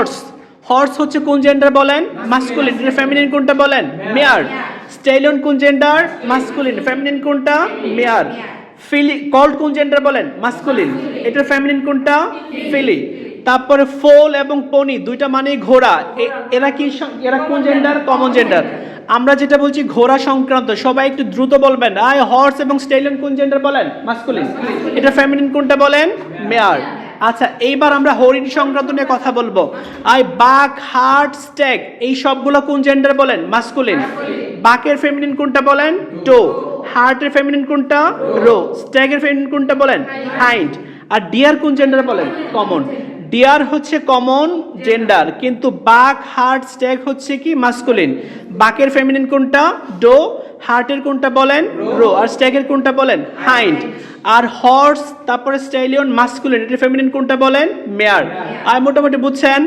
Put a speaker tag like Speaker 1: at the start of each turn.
Speaker 1: Horse horse হচ্ছে কোন gender বলেন? মাস্কুলিন এটা ফেমিনিন কোনটা বলেন? মেয়ার স্টেলিয়ন কোন জেন্ডার মাস্কুলিন ফেমিনিন কোনটা? মেয়ার ফিলি কল্ড কোন জেন্ডার বলেন? মাস্কুলিন এটার ফেমিনিন কোনটা? ফিলি তারপরে ফোল এবং পনি দুইটা মানে ঘোড়া। এরা কি এরা কোন জেন্ডার কমন জেন্ডার আমরা যেটা বলছি ঘোড়া সংক্রান্ত, সবাই একটু দ্রুত বলবেন। আই হর্স এবং স্টেলিয়ন কোন জেন্ডার বলেন? মাস্কুলিন এটা ফেমিনিন কোনটা বলেন? মেয়ার আচ্ছা এইবার আমরা হরিণ সংক্রান্ত নিয়ে কথা বলব। আই বাঘ হার্ট স্ট্যাগ এই সবগুলো কোন জেন্ডার বলেন? মাস্কুলিন বাকের ফেমিনিন কোনটা বলেন? টো হার্টের ফেমিনিন কোনটা? রো স্ট্যাগের ফেমিনিন কোনটা বলেন? হাইন্ড আর ডিয়ার কোন জেন্ডার বলেন? কমন ডিয়ার হচ্ছে কমন জেন্ডার কিন্তু বাঘ হার্ট স্ট্যাগ হচ্ছে কি? মাস্কুলিন বাকের ফেমিনিন কোনটা? ডো হার্টের কোনটা বলেন? রো। আর স্ট্যাগের কোনটা বলেন? হাইন্ড। আর হর্স, তারপরে স্টাইলিয়ন, মাস্কুলিন, এটা ফেমিনিন কোনটা বলেন? মেয়ার। আর মোটামুটি বুঝছেন?